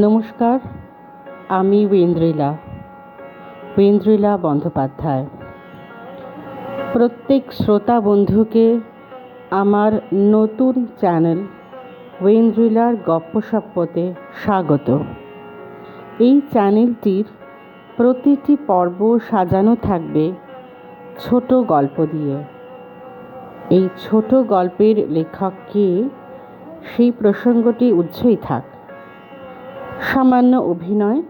নমস্কার, আমি ওয়েন্দ্রিলা ওয়েন্দ্রিলা বন্দ্যোপাধ্যায়। প্রত্যেক শ্রোতা বন্ধুকে আমার নতুন চ্যানেল ওয়েন্দ্রিলার গপ্পসপ্পতে স্বাগত। এই চ্যানেলটির প্রতিটি পর্ব সাজানো থাকবে ছোট গল্প দিয়ে। এই ছোট গল্পের লেখক কে সেই প্রসঙ্গটি উজ্জ্বই থাক। সামান্য অভিনয়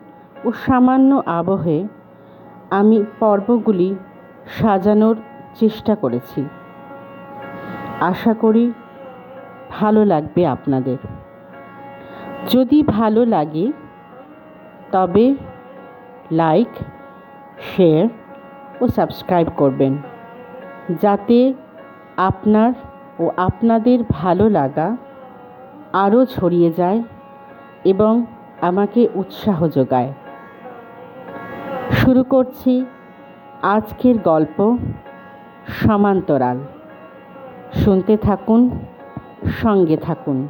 ও সামান্য আবহে আমি পর্বগুলি সাজানোর চেষ্টা করেছি। আশা করি ভালো লাগবে আপনাদের। যদি ভালো লাগে, তবে লাইক, শেয়ার ও সাবস্ক্রাইব করবেন। যাতে আপনার ও আপনাদের ভালো লাগা আরও ছড়িয়ে যায় এবং আমাকে উৎসাহ যোগায়। শুরু করছি আজকের গল্প সমান্তরাল। শুনতে থাকুন, সঙ্গে থাকুন।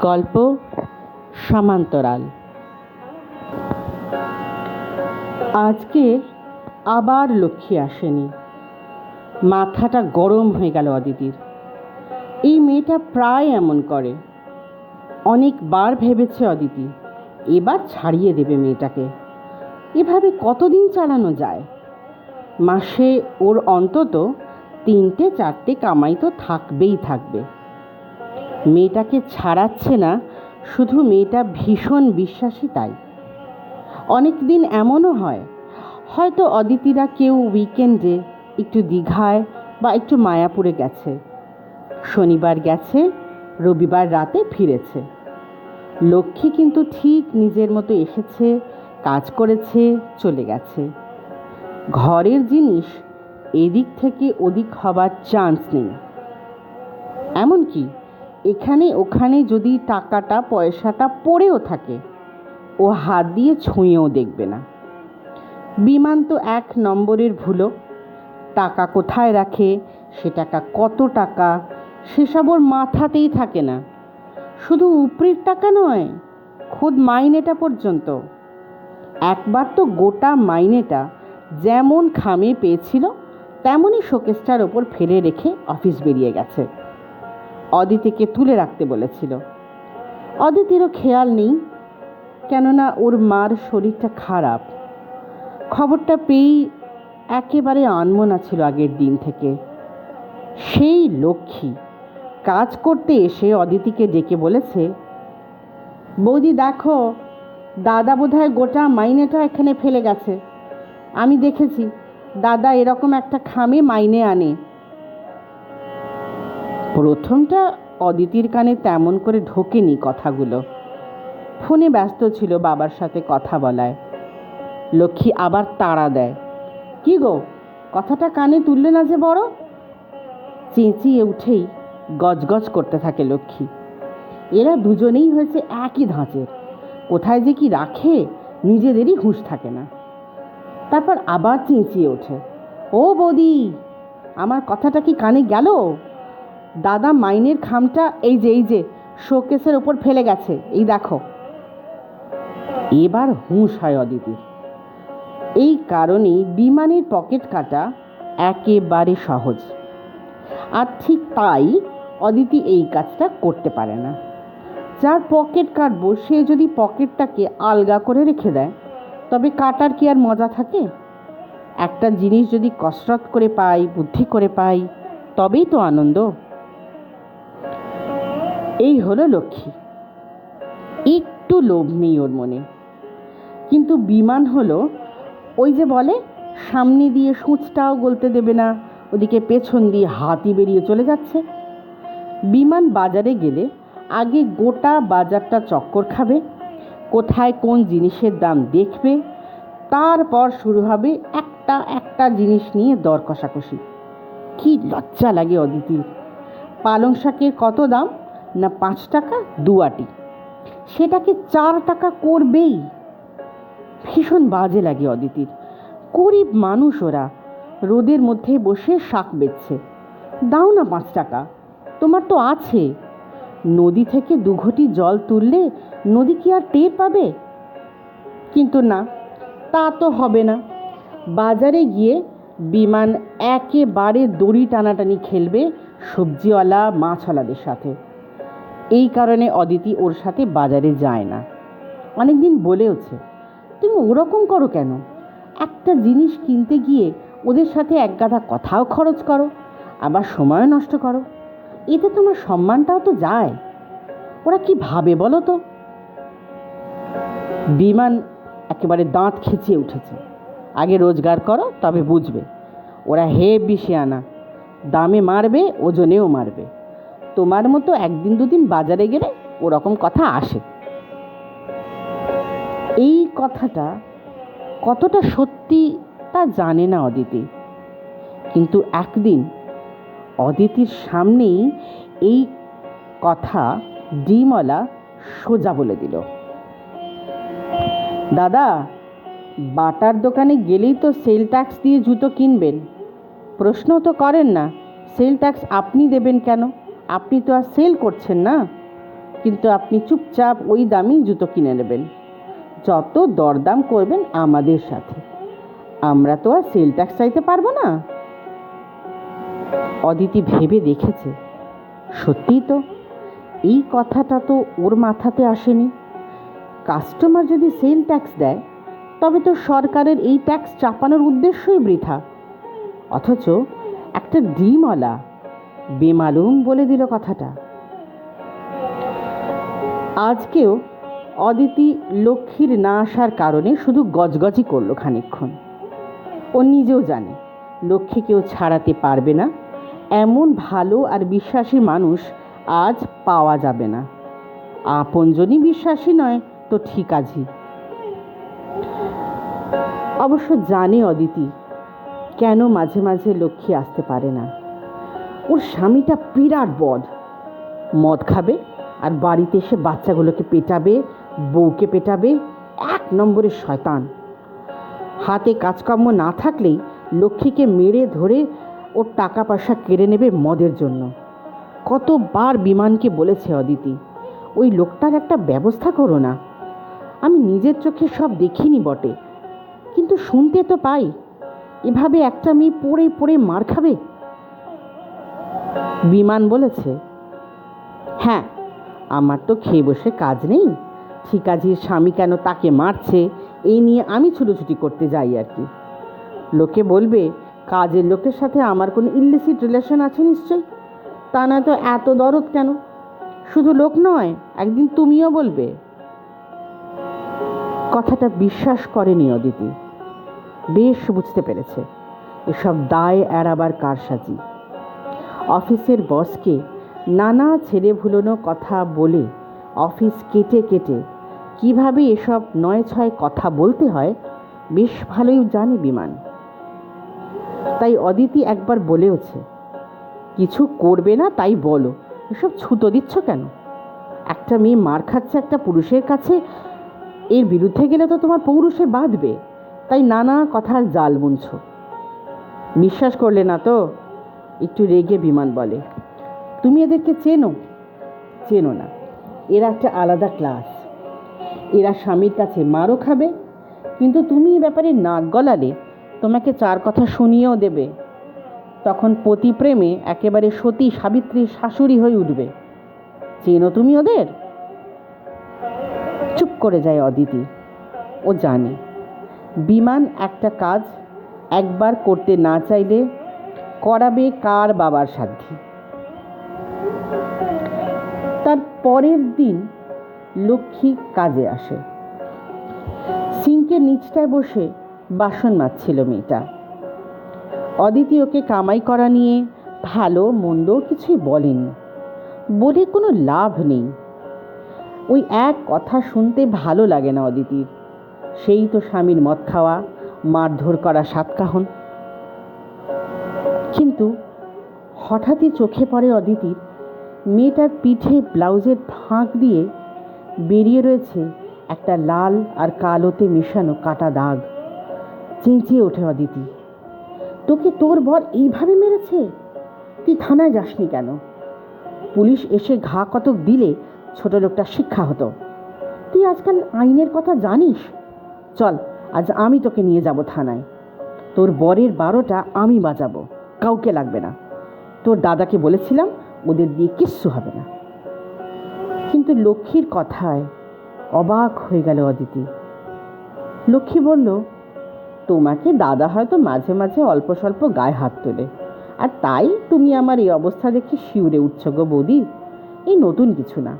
গল্প সমান্তরাল। আজকে আবার লক্ষ্মী আসেনি। মাথাটা গরম হয়ে গেল অদিতির। এই মেয়েটা প্রায় এমন করে। অনেকবার ভেবেছে অদিতি, এবার ছাড়িয়ে দেবে মেয়েটাকে। এভাবে কতদিন চালানো যায়? মাসে ওর অন্তত তিনটে চারটে কামাই তো থাকবেই থাকবে। মেয়েটাকে ছাড়াচ্ছে না, শুধু মেয়েটা ভীষণ বিশ্বাসী তাই। অনেক দিন এমনও হয়, হয়তো অদিতিরা কেউ উইকেন্ডে একটু দীঘায় বা একটু মায়াপুরে গেছে। শনিবার গেছে রবিবার রাতে ফিরেছে। লক্ষ্মী কিন্তু ঠিক নিজের মতো এসেছে, কাজ করেছে, চলে গেছে। ঘরের জিনিস এদিক থেকে ওদিক হবার চান্স নেই। এমনকি এখানে ওখানে যদি টাকাটা, পয়সাটা পড়েও থাকে, ও হাত দিয়ে ছুঁয়েও দেখবে না। বিমান তো এক নম্বরের ভুলো। টাকা কোথায় রাখে, সে টাকা কত টাকা সেসব ওর মাথাতেই থাকে না। শুধু উপরির টাকা নয়, খুদ মাইনেটা পর্যন্ত। একবার তো গোটা মাইনেটা যেমন খামে পেয়েছিল, তেমনই শোকেসটার ওপর ফেলে রেখে অফিস বেরিয়ে গেছে। অদিতিকে তুলে রাখতে বলেছিল। অদিতিরও খেয়াল নেই, কেননা ওর মার শরীরটা খারাপ। খবরটা পেয়েই একেবারে আনমনা ছিল আগের দিন থেকে। সেই লক্ষ্মী কাজ করতে এসে অদিতিকে ডেকে বলেছে, বৌদি দেখো, দাদা বোধহয় গোটা মাইনেটা এখানে ফেলে গেছে। আমি দেখেছি, দাদা এরকম একটা খামে মাইনে আনে। প্রথমটা অদিতির কানে তেমন করে ঢোকেনি কথাগুলো। ফোনে ব্যস্ত ছিল বাবার সাথে কথা বলায়। লক্ষ্মী আবার তাড়া দেয়, কি গো, কথাটা কানে তুললে না যে বড়? চেঁচিয়ে উঠেই গজগজ করতে থাকে লক্ষ্মী। এরা দুজনেই হয়েছে একই ধাঁচের। কোথায় যে কি রাখে, নিজেদেরই হুঁশ থাকে না। তারপর আবার চেঁচিয়ে ওঠে, ও বৌদি, আমার কথাটা কি কানে গেল? দাদা মাইনের খামটা এই যে এই যে, শোকেসের ওপর ফেলে গেছে, এই দেখো। এবার হুঁশ হয় অদিতির। এই কারণেই বিমানের পকেট কাটা একেবারে সহজ। আর ঠিক তাই অদিতি এই কাজটা করতে পারে না। যার পকেট কাটবো, সে যদি পকেটটাকে আলগা করে রেখে দেয়, তবে কাটার কি আর মজা থাকে? একটা জিনিস যদি কসরত করে পাই, বুদ্ধি করে পাই, তবেই তো আনন্দ। এই হলো লক্ষ্মী। একটু লোভ নেই ওর মনে। কিন্তু বিমান হলো, ওই যে বলে, সামনে দিয়ে সূচটাও গলতে দেবে না, ওদিকে পেছন দিয়ে হাতি বেরিয়ে চলে যাচ্ছে। বিমান বাজারে গেলে আগে গোটা বাজারটা চক্কর খাবে, কোথায় কোন জিনিসের দাম দেখবে, তারপর শুরু হবে একটা একটা জিনিস নিয়ে দর কষাকষি। কি লজ্জা লাগে অদিতির পালং শাকের কত দাম? না পাঁচ টাকা দুয়াটি সেটাকে চার টাকা করবেই? ভীষণ বাজে লাগে অদিতির। গরিব মানুষ ওরা। রোদের মধ্যে বসে শাক বেচছে। দাও না পাঁচ টাকা। তোমার তো আছে। নদী থেকে দুঘটি জল তুললে নদী কি আর টের পাবে? কিন্তু না, তা তো হবে না। বাজারে গিয়ে বিমান একেবারে দড়ি টানাটানি খেলবে সবজিওয়ালা মাছওয়ালাদের সাথে। এই কারণে অদিতি ওর সাথে বাজারে যায় না। অনেকদিন বলেওছে, তুমি ওরকম করো কেন? একটা জিনিস কিনতে গিয়ে ওদের সাথে এক গাদা কথাও খরচ করো, আবার সময়ও নষ্ট করো। এতে তোমার সম্মানটাও তো যায়। ওরা কি ভাবে বলো তো? বিমান একেবারে দাঁত খেঁচিয়ে উঠেছে। আগে রোজগার করো, তবে বুঝবে। ওরা হে আনা দামে মারবে, ওজনেও মারবে। তোমার মতো একদিন দুদিন বাজারে গেলে ওরকম কথা আসে। এই কথাটা কতটা সত্যি তা জানে না অদিতি। কিন্তু একদিন অদিতির সামনেই এই কথা ডিমওয়ালা সোজা বলে দিল। দাদা, বাটার দোকানে গেলেই তো সেল ট্যাক্স দিয়ে জুতো কিনবেন। প্রশ্ন তো করেন না, সেল ট্যাক্স আপনি দেবেন কেন? আপনি তো আর সেল করছেন না। কিন্তু আপনি চুপচাপ ওই দামেই জুতো কিনে নেবেন। যত দরদাম করবেন আমাদের সাথে। আমরা তো আর সেল ট্যাক্স চাইতে পারব না। অদিতি ভেবে দেখেছে। সত্যিই তো, এই কথাটা তো ওর মাথাতে আসেনি। কাস্টমার যদি সেল ট্যাক্স দেয়, তবে তো সরকারের এই ট্যাক্স চাপানোর উদ্দেশ্যই বৃথা। অথচ একটা ডিমওয়ালা, বেমালুম বলে দিল কথাটা। আজকেও অদিতি লক্ষ্মীর না আসার কারণে শুধু গজগজি করল খানিক্ষণ ও নিজেও জানে লক্ষ্মী কেউ ছাড়াতে পারবে না। এমন ভালো আর বিশ্বাসী মানুষ আজ পাওয়া যাবে না। আপনজনই বিশ্বাসী নয় তো ঠিক আছি। অবশ্য জানে অদিতি, কেন মাঝে মাঝে লক্ষ্মী আসতে পারে না। ওর স্বামীটা বিরাট বদ মদ খাবে আর বাড়িতে এসে বাচ্চাগুলোকে পেটাবে, বউকে পেটাবে, এক নম্বরের শয়তান। হাতে কাজকর্ম না থাকলেই লক্ষ্মীকে মেরে ধরে ওর টাকা পয়সা কেড়ে নেবে মদের জন্য। কতবার বিমানকে বলেছে অদিতি, ওই লোকটার একটা ব্যবস্থা করো না। আমি নিজের চোখে সব দেখিনি বটে, কিন্তু শুনতে তো পাই। এভাবে একটা মেয়ে পড়ে পড়ে মার খাবে? বিমান বলেছে হ্যাঁ আমার তো খেয়ে বসে কাজ নেই। ঠিকাজির স্বামী কেন তাকে মারছে? এই নিয়ে আমি ছুটোছুটি করতে যাই আর কি। লোকে বলবে কাজের লোকের সাথে আমার কোনো ইলিসিট রিলেশন আছে নিশ্চয়ই? তা নয় তো এত দরদ কেন? শুধু লোক নয়, একদিন তুমিও বলবে। কথাটা বিশ্বাস করেনি অদিতি। বেশ বুঝতে পেরেছে, এসব দায় এড়াবার কারসাজি অফিসের বসকে নানা ছেলে ভুলোনো কথা বলে অফিস কেটে কেটে কীভাবে এসব নয় ছয় কথা বলতে হয়, বেশ ভালোই জানে বিমান। তাই অদিতি একবার বলেওছে, কিছু করবে না তাই বলো, এসব ছুতো দিচ্ছ কেন? একটা মেয়ে মার খাচ্ছে একটা পুরুষের কাছে, এর বিরুদ্ধে গেলে তো তোমার পৌরুষে বাঁধবে, তাই নানা কথার জাল বুনছ। বিশ্বাস করলে না তো? একটু রেগে বিমান বলে, তুমি এদেরকে চেনো? চেনো না, এরা একটা আলাদা ক্লাস। এরা স্বামীর কাছে মারও খাবে, কিন্তু তুমি এ ব্যাপারে নাক গলালে তোমাকে চার কথা শুনিয়েও দেবে। তখন পতি প্রেমে একেবারে সতী সাবিত্রীর শাশুড়ি হয়ে উঠবে। চেনো তুমি ওদের? চুপ করে যায় অদিতি। ও জানে। বিমান একটা কাজ একবার করতে না চাইলে করাবে কার বাবার সাধ্যে তার পরের দিন লক্ষ্মী কাজে আসে। সিঙ্কের নিচটায় বসে বাসন মাজছিল মেয়েটা। অদিতি ওকে কামাই করা নিয়ে ভালো মন্দ কিছুই বলেনি। বলে কোনো লাভ নেই। ওই এক কথা শুনতে ভালো লাগে না অদিতির। সেই তো স্বামীর মদ খাওয়া, মারধর করা সাতকাহন। কিন্তু হঠাৎই চোখে পড়ে অদিতির। মেয়েটার পিঠে ব্লাউজের ফাঁক দিয়ে বেরিয়ে রয়েছে একটা লাল আর কালোতে মেশানো কাটা দাগ। চেঁচিয়ে ওঠে অদিতি। তোকে তোর বর এইভাবে মেরেছে? তুই থানায় যাসনি কেন? পুলিশ এসে ঘা কতক দিলে ছোট লোকটা শিক্ষা হতো। তুই আজকাল আইনের কথা জানিস? চল, আজ আমি তোকে নিয়ে যাব থানায়। তোর বরের বারোটা আমি বাজাবো, কাউকে লাগবে না। তোর দাদাকে বলেছিলাম ওদের দিয়ে কিচ্ছু হবে না। কিন্তু লক্ষ্মীর কথায় অবাক হয়ে গেল অদিতি। লক্ষ্মী বলল তোমাকে দাদা হয়তো মাঝে মাঝে অল্প স্বল্প গায়ে হাত তোলে। আর তাই তুমি আমার এই অবস্থা দেখে শিউরে উঠছ গো বৌদি। এই নতুন কিছু না।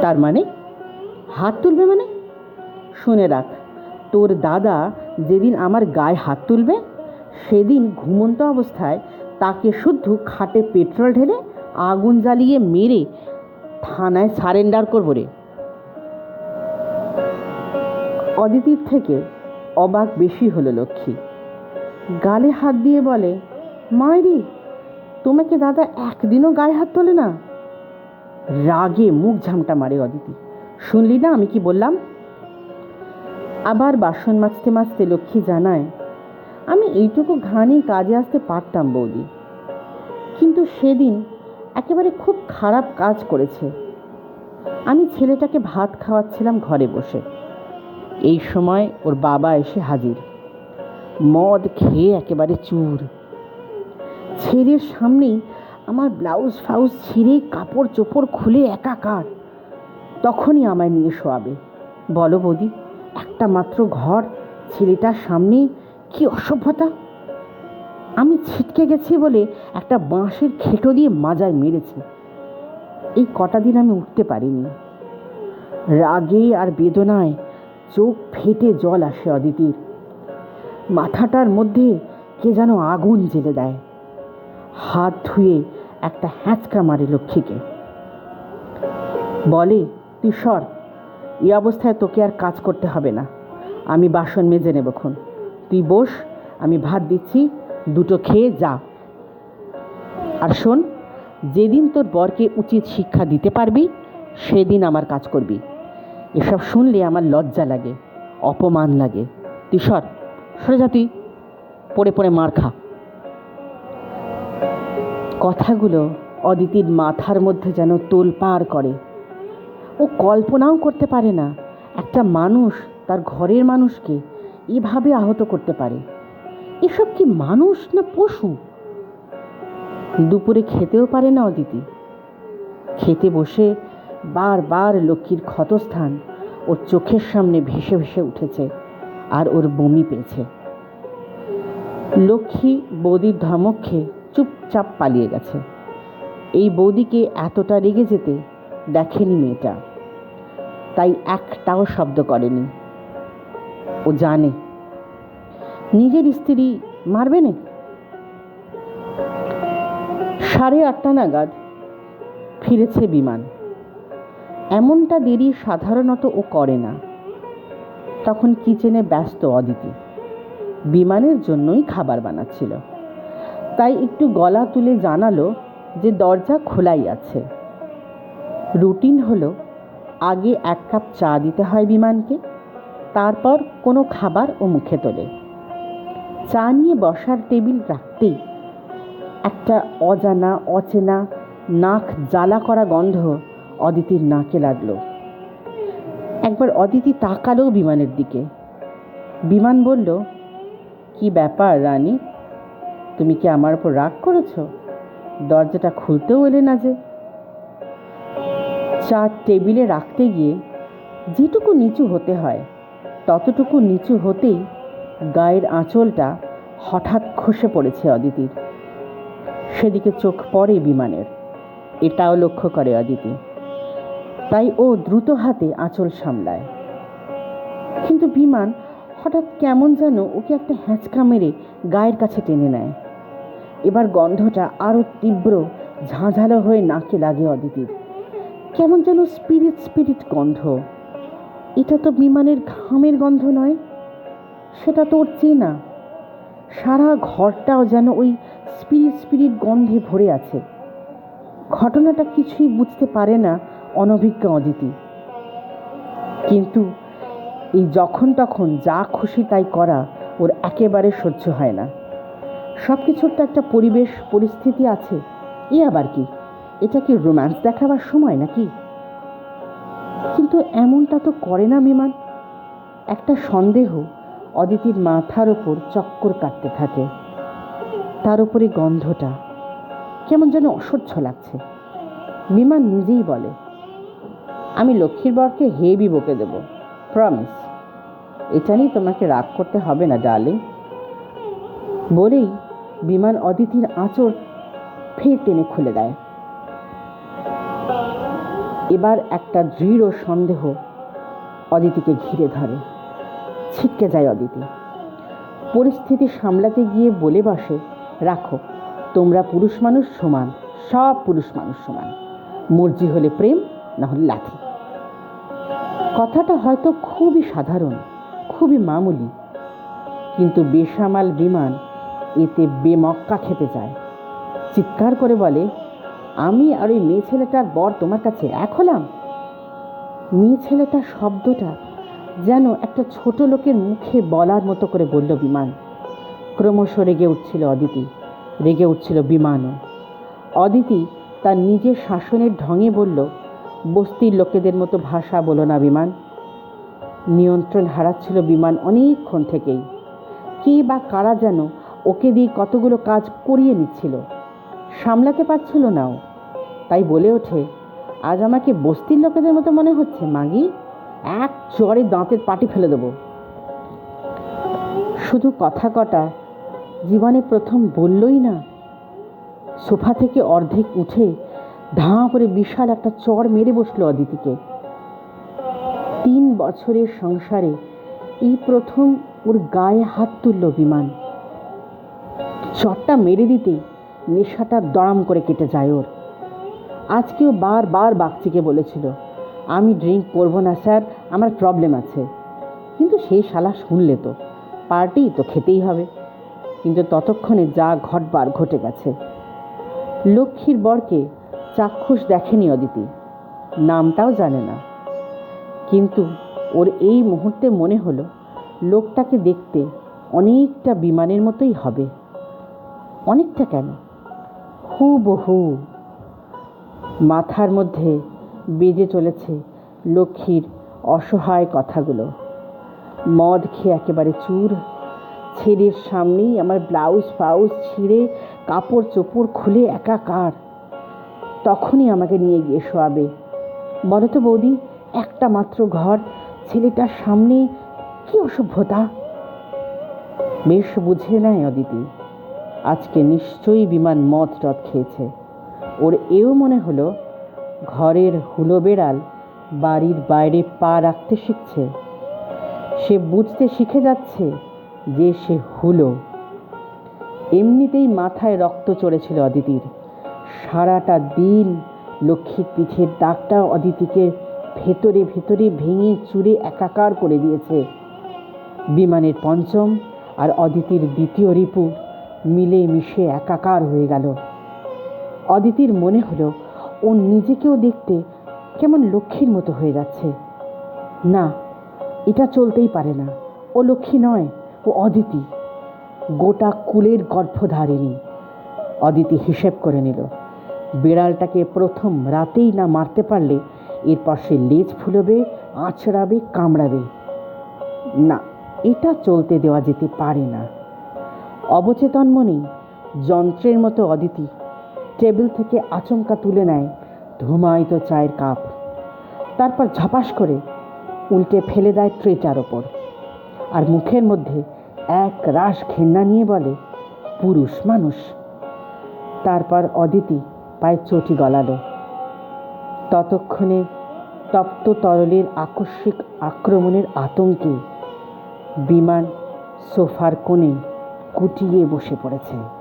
তার মানে? হাত তুলবে মানে? শুনে রাখ, তোর দাদা যেদিন আমার গায়ে হাত তুলবে, সেদিন ঘুমন্ত অবস্থায় তাকে শুদ্ধ খাটে পেট্রোল ঢেলে আগুন জ্বালিয়ে মেরে থানায় সারেন্ডার করব রে। অদিতির থেকে অবাক বেশি হলো লক্ষ্মী। গালে হাত দিয়ে বলে মায়েরি তোমাকে দাদা একদিনও গায়ে হাত তোলে না? রাগে মুখ ঝামটা মারে অদিতি। শুনলি না, আমি কি বললাম? আবার বাসন মাজতে মাজতে লক্ষ্মী জানায়, আমি এইটুকু ঘানি কাজে আসতে পারতাম বৌদি। কিন্তু সেদিন একেবারে খুব খারাপ কাজ করেছে। আমি ছেলেটাকে ভাত খাওয়াচ্ছিলাম ঘরে বসে। এই সময় ওর বাবা এসে হাজির। মদ খেয়ে একেবারে চুর। ছেলের সামনেই আমার ব্লাউজ ফ্লাউজ ছিঁড়ে কাপড় চোপড় খুলে একাকার। তখনই আমায় নিয়ে শোয়াবে। বলো বৌদি, একটা মাত্র ঘর, ছেলেটার সামনেই কি অসভ্যতা? আমি ছিটকে গেছি বলে একটা বাঁশের খেটো দিয়ে মাজায় মেরেছে। এই কটা দিন আমি উঠতে পারিনি। রাগে আর বেদনায় চোখ ফেটে জল আসে অদিতির। মাথাটার মধ্যে কে যেন আগুন জেলে দেয়। হাত ধুয়ে একটা হ্যাঁচকা মারে লক্ষ্মীকে। বলে, তুই সর, এই অবস্থায় তোকে আর কাজ করতে হবে না। আমি বাসন মেজে নেবক্ষণ তুই বস, আমি ভাত দিচ্ছি, দুটো খেয়ে যা। আর শোন, যেদিন তোর বরকে উচিত শিক্ষা দিতে পারবি, সেদিন আমার কাজ করবি। এসব শুনলে আমার লজ্জা লাগে, অপমান লাগে। তুই সর সরে যা তুই, পড়ে পড়ে মার খা। কথাগুলো অদিতির মাথার মধ্যে যেন তোলপাড় করে। ও কল্পনাও করতে পারে না, একটা মানুষ তার ঘরের মানুষকে এভাবে আহত করতে পারে। এসব কি মানুষ না পশু? দুপুরে খেতেও পারে না অদিতি। খেতে বসে বারবার লক্ষ্মীর ক্ষতস্থান ওর চোখের সামনে ভেসে ভেসে উঠেছে আর ওর বমি পেয়েছে। লক্ষ্মী বৌদির ধমক চুপচাপ পালিয়ে গেছে। এই বৌদিকে এতটা রেগে যেতে দেখেনি মেয়েটা। তাই একটাও শব্দ করেনি। ও জানে। নিজের স্ত্রী মারবে না? সাড়ে আটটা নাগাদ ফিরেছে বিমান। এমনটা দেরি সাধারণত ও করে না। তখন কিচেনে ব্যস্ত অদিতি। বিমানের জন্যই খাবার বানাচ্ছিল। তাই একটু গলা তুলে জানালো যে দরজা খোলাই আছে। রুটিন হলো, আগে এক কাপ চা দিতে হয় বিমানকে, তারপর কোনো খাবার ও মুখে তোলে। চা নিয়ে বসার টেবিল রাখতেই একটা অজানা, অচেনা, নাক জ্বালা করা গন্ধ অদিতির নাকে লাগল। একবার অদিতি তাকালো বিমানের দিকে। বিমান বলল, কি ব্যাপার রানী? তুমি কি আমার উপর রাগ করেছ? দরজাটা খুলতেও এলে না যে। চা টেবিলে রাখতে গিয়ে যেটুকু নিচু হতে হয়, ততটুকু নিচু হতেই গায়ের আঁচলটা হঠাৎ খসে পড়েছে অদিতির। সেদিকে চোখ পড়ে বিমানের। এটাও লক্ষ্য করে অদিতি। তাই ও দ্রুত হাতে আঁচল সামলায়। কিন্তু বিমান হঠাৎ কেমন যেন ওকে একটা হ্যাঁচকা মেরে গায়ের কাছে টেনে নেয়। এবার গন্ধটা আরও তীব্র, ঝাঁঝালো হয়ে নাকে লাগে অদিতির। কেমন যেন স্পিরিট স্পিরিট গন্ধ। এটা তো বিমানের ঘামের গন্ধ নয়, সেটা তো ওর চেনা। সারা ঘরটাও যেন ওই স্পিরিট স্পিরিট গন্ধে ভরে আছে। ঘটনাটা কিছুই বুঝতে পারে না অনভিজ্ঞ অদিতি। কিন্তু এই যখন তখন যা খুশি তাই করা ওর একেবারে সহ্য হয় না। সব কিছুর তো একটা পরিবেশ, পরিস্থিতি আছে। এ আবার কি? এটা কি রোম্যান্স দেখাবার সময় নাকি? কিন্তু এমনটা তো করে না বিমান একটা সন্দেহ অদিতির মাথার ওপর চক্কর কাটতে থাকে। তার উপরে গন্ধটা কেমন যেন অসহ্য লাগছে। বিমান নিজেই বলে আমি লক্ষ্মীর বরকে হেভি বকে দেব। প্রমিস এটা নিয়ে তোমাকে রাগ করতে হবে না ডার্লিং বলেই বিমান অদিতির আঁচড় ফের টেনে খুলে দেয়। এবার একটা দৃঢ় সন্দেহ অদিতিকে ঘিরে ধরে। ছিটকে যায় অদিতি। পরিস্থিতি সামলাতে গিয়ে বলে বসে, রাখো, তোমরা পুরুষ মানুষ সমান, সব পুরুষ মানুষ সমান। মর্জি হলে প্রেম, না হলে লাথি কথাটা হয়তো খুবই সাধারণ, খুবই মামুলি, কিন্তু বেসামাল বিমান এতে বেমক্কা খেপে যায়। চিৎকার করে বলে, আমি আর ওই মেয়ে ছেলেটার বর তোমার কাছে এক হলাম? মেয়ে ছেলেটার শব্দটা যেন একটা ছোট লোকের মুখে বলার মতো করে বলল বিমান। ক্রমশ রেগে উঠছিল অদিতি, রেগে উঠছিল বিমানও। অদিতি তার নিজের শাসনের ঢঙে বলল বস্তির লোকেদের মতো ভাষা বলো না বিমান। নিয়ন্ত্রণ হারাচ্ছিল বিমান অনেকক্ষণ থেকেই। কে বা কারা যেন ওকে দিয়ে কতগুলো কাজ করিয়ে নিচ্ছিল, সামলাতে পারছিল না ও। তাই বলে ওঠে, আজ আমাকে বস্তির লোকেদের মতো মনে হচ্ছে, মাগি। এক চরে দাঁতের পাটি ফেলে দেবো। শুধু কথা কটা জীবনে প্রথম বললই না, সোফা থেকে অর্ধেক উঠে ধাঁ করে বিশাল একটা চর মেরে বসল অদিতিকে। তিন বছরের সংসারে এই প্রথম ওর গায়ে হাত তুলল বিমান চটটা মেরে দিতে নেশাটা দড়াম করে কেটে যায় ওর। আজকেও বারবার বাগচিকে বলেছিল, আমি ড্রিঙ্ক করব না স্যার, আমার প্রবলেম আছে। কিন্তু সেই শালা শুনলে তো, পার্টি তো খেতেই হবে। কিন্তু ততক্ষণে যা ঘটবার ঘটে গেছে। লক্ষ্মীর বরকে চাক্ষুষ দেখেনি অদিতি। নামটাও জানে না। কিন্তু ওর এই মুহূর্তে মনে হলো, লোকটাকে দেখতে অনেকটা বিমানের মতোই হবে। অনেকটা কেন? হুবহু। মাথার মধ্যে বেজে চলেছে লক্ষ্মীর অসহায় কথাগুলো। মদ খেয়ে একেবারে চুর। ছেলের সামনেই আমার ব্লাউজ ফাউজ ছিঁড়ে কাপড় চোপড় খুলে একাকার। তখনই আমাকে নিয়ে গিয়ে শোয়াবে। বলো তো বৌদি, একটা মাত্র ঘর, ছেলেটার সামনে কি অসভ্যতা? বেশ বুঝে নেয় অদিতি। আজকে নিশ্চয়ই বিমান মদ টদ খেয়েছে। ওর এও মনে হলো ঘরের হুলো বেড়াল বাড়ির বাইরে পা রাখতে শিখছে। সে বুঝতে শিখে যাচ্ছে যে সে হুলো। এমনিতেই মাথায় রক্ত চড়েছিল অদিতির। সারাটা দিন লক্ষ্মীর পিঠের দাগটা অদিতিকে ভেতরে ভেতরে ভেঙে চুরে একাকার করে দিয়েছে। বিমানের পঞ্চম আর অদিতির দ্বিতীয় রিপু মিলে মিশে একাকার হয়ে গেল। অদিতির মনে হলো, ও নিজেকেও দেখতে কেমন লক্ষ্মীর মতো হয়ে যাচ্ছে। না, এটা চলতেই পারে না। ও লক্ষ্মী নয়, ও অদিতি। গোটা কুলের গর্ভধারিণী। অদিতি হিসেব করে নিল। বিড়ালটাকে প্রথম রাতেই না মারতে পারলে এরপর সে লেজ ফুলবে, আঁচড়াবে, কামড়াবে। না, এটা চলতে দেওয়া যেতে পারে না। অবচেতন মনেই যন্ত্রের মতো অদিতি টেবিল থেকে আচমকা তুলে নেয় ধুমায়িত চায়ের কাপ। তারপর ঝপাস করে উল্টে ফেলে দেয় ট্রেটার ওপর আর মুখের মধ্যে এক রাস ঘেন্না নিয়ে বলে, পুরুষ মানুষ তারপর অদিতি পায়ে চটি গলালো। ততক্ষণে তপ্ত তরলের আকস্মিক আক্রমণের আতঙ্কে বিমান সোফার কোণে কুটিয়ে বসে পড়েছে।